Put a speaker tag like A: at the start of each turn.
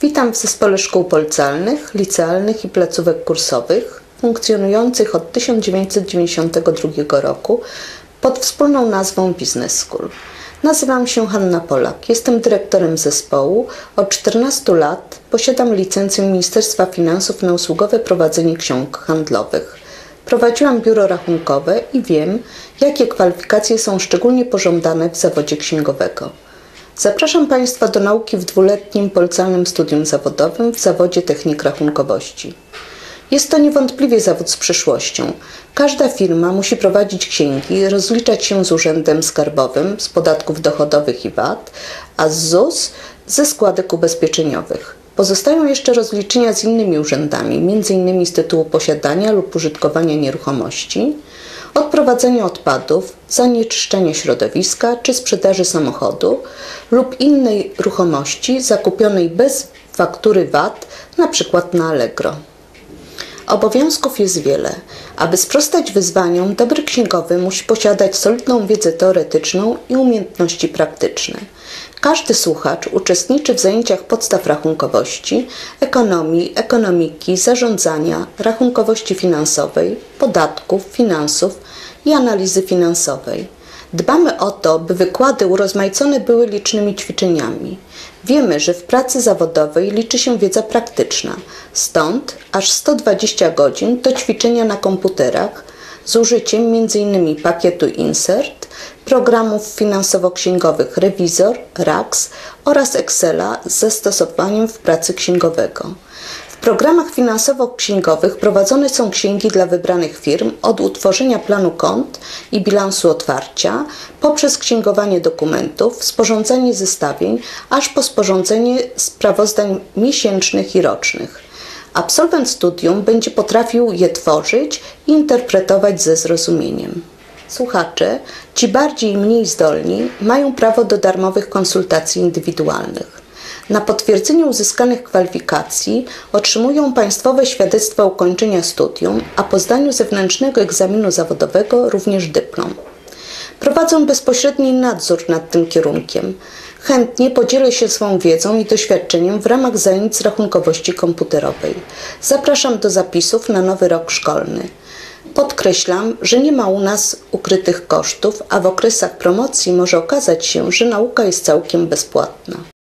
A: Witam w Zespole Szkół Polcalnych, Licealnych i Placówek Kursowych funkcjonujących od 1992 roku pod wspólną nazwą Business School. Nazywam się Hanna Polak, jestem dyrektorem zespołu. Od 14 lat posiadam licencję Ministerstwa Finansów na usługowe prowadzenie ksiąg handlowych. Prowadziłam biuro rachunkowe i wiem, jakie kwalifikacje są szczególnie pożądane w zawodzie księgowego. Zapraszam Państwa do nauki w dwuletnim polcalnym studium zawodowym w zawodzie technik rachunkowości. Jest to niewątpliwie zawód z przyszłością. Każda firma musi prowadzić księgi, rozliczać się z urzędem skarbowym, z podatków dochodowych i VAT, a z ZUS ze składek ubezpieczeniowych. Pozostają jeszcze rozliczenia z innymi urzędami, m.in. z tytułu posiadania lub użytkowania nieruchomości, odprowadzenia odpadów, zanieczyszczenia środowiska czy sprzedaży samochodu lub innej ruchomości zakupionej bez faktury VAT, np. na Allegro. Obowiązków jest wiele. Aby sprostać wyzwaniom, dobry księgowy musi posiadać solidną wiedzę teoretyczną i umiejętności praktyczne. Każdy słuchacz uczestniczy w zajęciach podstaw rachunkowości, ekonomii, ekonomiki, zarządzania, rachunkowości finansowej, podatków, finansów i analizy finansowej. Dbamy o to, by wykłady urozmaicone były licznymi ćwiczeniami. Wiemy, że w pracy zawodowej liczy się wiedza praktyczna, stąd aż 120 godzin do ćwiczenia na komputerach z użyciem m.in. pakietu Insert, programów finansowo-księgowych Rewizor, RAX oraz Excela z zastosowaniem w pracy księgowego. Programach finansowo-księgowych prowadzone są księgi dla wybranych firm od utworzenia planu kont i bilansu otwarcia, poprzez księgowanie dokumentów, sporządzanie zestawień, aż po sporządzenie sprawozdań miesięcznych i rocznych. Absolwent studium będzie potrafił je tworzyć i interpretować ze zrozumieniem. Słuchacze, ci bardziej i mniej zdolni, mają prawo do darmowych konsultacji indywidualnych. Na potwierdzenie uzyskanych kwalifikacji otrzymują państwowe świadectwo ukończenia studium, a po zdaniu zewnętrznego egzaminu zawodowego również dyplom. Prowadzą bezpośredni nadzór nad tym kierunkiem. Chętnie podzielę się swą wiedzą i doświadczeniem w ramach zajęć z rachunkowości komputerowej. Zapraszam do zapisów na nowy rok szkolny. Podkreślam, że nie ma u nas ukrytych kosztów, a w okresach promocji może okazać się, że nauka jest całkiem bezpłatna.